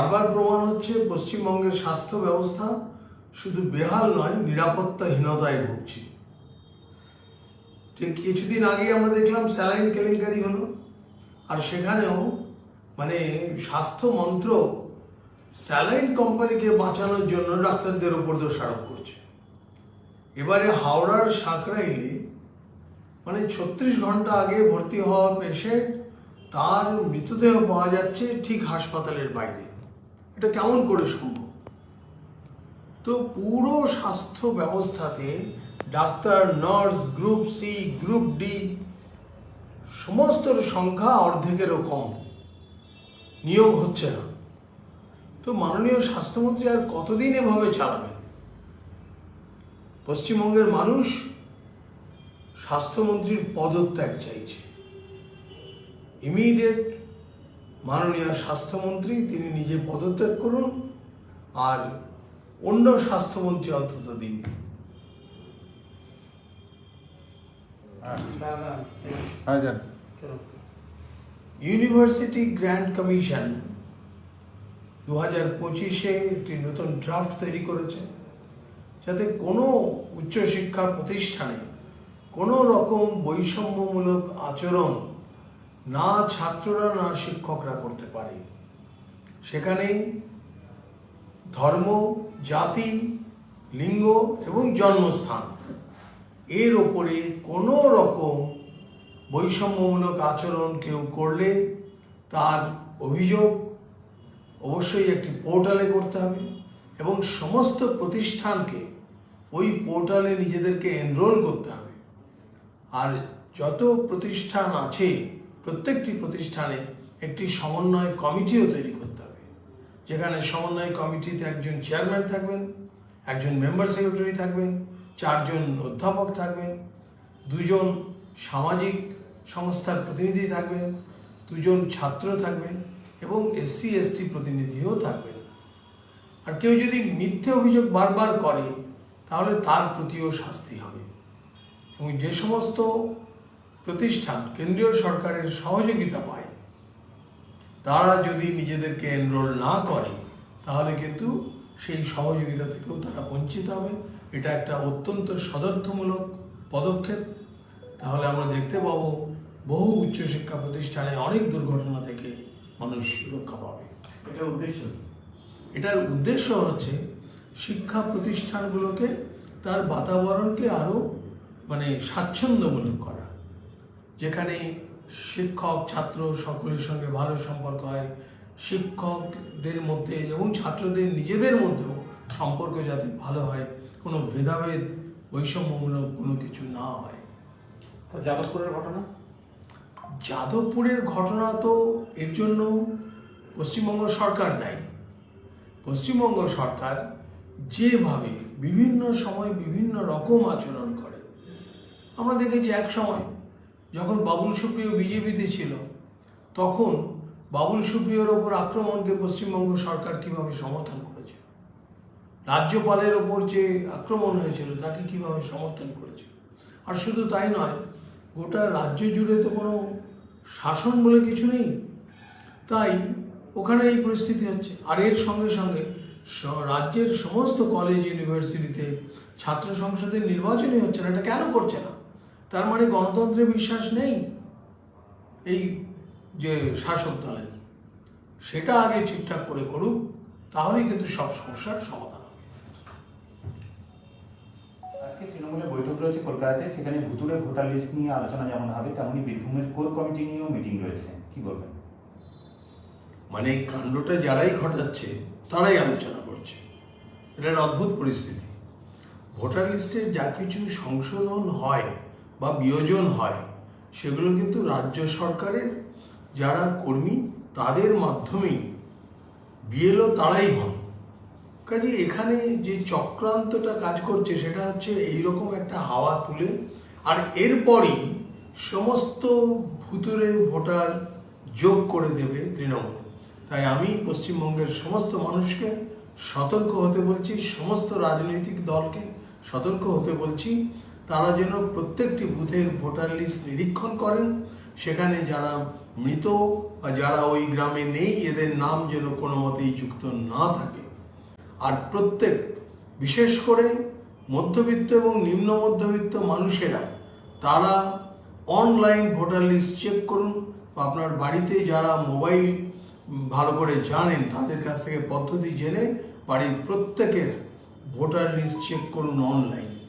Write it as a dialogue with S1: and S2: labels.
S1: বারবার প্রমাণ হচ্ছে পশ্চিমবঙ্গের স্বাস্থ্য ব্যবস্থা শুধু বেহাল নয়, নিরাপত্তাহীনতায় ভুগছে। ঠিক কিছুদিন আগে আমরা দেখলাম স্যালাইন কেলেঙ্কারি হলো। আর সেখানেও মানে স্বাস্থ্য মন্ত্রক স্যালাইন কোম্পানিকে বাঁচানোর জন্য ডাক্তারদের ওপর দোষারোপ করছে। এবারে হাওড়ার সাঁকরাইলে মানে ছত্রিশ ঘণ্টা আগে ভর্তি হওয়া পেশেন্ট, তার মৃতদেহ পাওয়া যাচ্ছে ঠিক হাসপাতালের বাইরে। এটা কেমন করে সম্ভব? তো পুরো স্বাস্থ্য ব্যবস্থাতে doctor, nurse, group C, group D, সমস্তর সংখ্যা অর্ধেকেরও কম। নিয়োগ হচ্ছে না। তো মাননীয় স্বাস্থ্যমন্ত্রী আর কতদিন এভাবে চালাবেন? পশ্চিমবঙ্গের মানুষ স্বাস্থ্যমন্ত্রীর পদত্যাগ চাইছে। ইমিডিয়েট মাননীয় স্বাস্থ্যমন্ত্রী তিনি নিজে পদত্যাগ করুন আর অন্য স্বাস্থ্যমন্ত্রী অন্তত দিন। ইউনিভার্সিটি গ্র্যান্ড কমিশন দু হাজার পঁচিশে একটি নতুন ড্রাফট তৈরি করেছে যাতে কোনো উচ্চশিক্ষা প্রতিষ্ঠানে কোনো রকম বৈষম্যমূলক আচরণ না ছাত্ররা, না শিক্ষকরা করতে পারে। সেখানে ধর্ম, জাতি, লিঙ্গ এবং জন্মস্থান, এর ওপরে কোনো রকম বৈষম্যমূলক আচরণ কেউ করলে তার অভিযোগ অবশ্যই একটি পোর্টালে করতে হবে এবং সমস্ত প্রতিষ্ঠানকে ওই পোর্টালে নিজেদেরকে এনরোল করতে হবে। আর যত প্রতিষ্ঠান আছে প্রত্যেকটি প্রতিষ্ঠানে একটি সমন্বয় কমিটিও তৈরি করতে হবে। যেখানে সমন্বয় কমিটিতে একজন চেয়ারম্যান থাকবেন, একজন মেম্বার সেক্রেটারি থাকবেন, চারজন অধ্যাপক থাকবেন, দুজন সামাজিক সংস্থার প্রতিনিধি থাকবেন, দুজন ছাত্র থাকবেন এবং এসসি, এসটি প্রতিনিধিও থাকবেন। আর কেউ যদি মিথ্যে অভিযোগ বারবার করে, তাহলে তার প্রতিও শাস্তি হবে। এবং যে সমস্ত প্রতিষ্ঠান কেন্দ্রীয় সরকারের সহযোগিতা পায়। তারা যদি নিজেদেরকে এনরোল না করে তাহলে কিন্তু সেই সহযোগিতা থেকেও তারা বঞ্চিত হবে। এটা একটা অত্যন্ত সদর্থমূলক পদক্ষেপ। তাহলে আমরা দেখতে পাবো বহু উচ্চশিক্ষা প্রতিষ্ঠানে অনেক দুর্ঘটনা থেকে মানুষ রক্ষা পাবে।
S2: এটার উদ্দেশ্য
S1: এটার উদ্দেশ্য হচ্ছে শিক্ষা প্রতিষ্ঠানগুলোকে তার বাতাবরণকে আরও মানে স্বাচ্ছন্দ্যমূলক করা। যেখানে শিক্ষক ছাত্র সকলের সঙ্গে ভালো সম্পর্ক হয়। শিক্ষকদের মধ্যে এবং ছাত্রদের নিজেদের মধ্যেও সম্পর্ক যাতে ভালো হয় কোনো ভেদাভেদ বৈষম্যমূলক কোনো কিছু না হয়।
S2: তো যাদবপুরের ঘটনা?
S1: যাদবপুরের ঘটনা তো এর জন্য পশ্চিমবঙ্গ সরকার দায়ী। পশ্চিমবঙ্গ সরকার যেভাবে বিভিন্ন সময় বিভিন্ন রকম আচরণ করে আমরা দেখেছি এক সময় যখন বাবুল সুপ্রিয় বিজেপিতে ছিল, তখন বাবুল সুপ্রিয়র ওপর আক্রমণকে পশ্চিমবঙ্গ সরকার কীভাবে সমর্থন করেছে? রাজ্যপালের ওপর যে আক্রমণ হয়েছিল, তাকে কীভাবে সমর্থন করেছে? আর শুধু তাই নয়, গোটা রাজ্য জুড়ে তো কোনো শাসন বলে কিছু নেই। তাই ওখানে এই পরিস্থিতি হচ্ছে। আর এর সঙ্গে সঙ্গে রাজ্যের সমস্ত কলেজ ইউনিভার্সিটিতে ছাত্র সংসদের নির্বাচনই হচ্ছে না। এটা কেন করছে না? তার মানে গণতন্ত্রে বিশ্বাস নেই এই যে শাসক দলের। সেটা আগে ঠিকঠাক করে করুক তাহলেই কিন্তু সব সমস্যার সমাধান হবে।
S2: আজকে তৃণমূলের বৈঠক রয়েছে কলকাতাতে সেখানে ভুতুড়ে ভোটার লিস্ট নিয়ে আলোচনা যেমন হবে তেমনই বীরভূমের কোর কমিটি নিয়েও মিটিং রয়েছে। কি বলবেন?
S1: মানে এই কাণ্ডটা যারাই ঘটাচ্ছে তারাই আলোচনা করছে। এটা অদ্ভুত পরিস্থিতি। ভোটার লিস্টে যা কিছু সংশোধন হয় বা বিয়োজন হয়, সেগুলো কিন্তু রাজ্য সরকারের যারা কর্মী, তাদের মাধ্যমেই বিএলও তারাই হন। কাজে এখানে যে চক্রান্তটা কাজ করছে, সেটা হচ্ছে এইরকম একটা হাওয়া তুলে, আর এরপরই সমস্ত ভুতুরে ভোটার যোগ করে দেবে তৃণমূল। তাই আমি পশ্চিমবঙ্গের সমস্ত মানুষকে সতর্ক হতে বলছি, সমস্ত রাজনৈতিক দলকে সতর্ক হতে বলছি। তারা যেন প্রত্যেকটি বুথের ভোটার লিস্ট নিরীক্ষণ করেন। সেখানে যারা মৃত বা যারা ওই গ্রামে নেই, এদের নাম যেন কোনো মতেই যুক্ত না থাকে। আর প্রত্যেক, বিশেষ করে মধ্যবিত্ত এবং নিম্ন মধ্যবিত্ত মানুষেরা, তারা অনলাইন ভোটার লিস্ট চেক করুন। বা আপনার বাড়িতে যারা মোবাইল ভালো করে জানেন, তাদের কাছ থেকে পদ্ধতি জেনে বাড়ির প্রত্যেকের ভোটার লিস্ট চেক করুন অনলাইন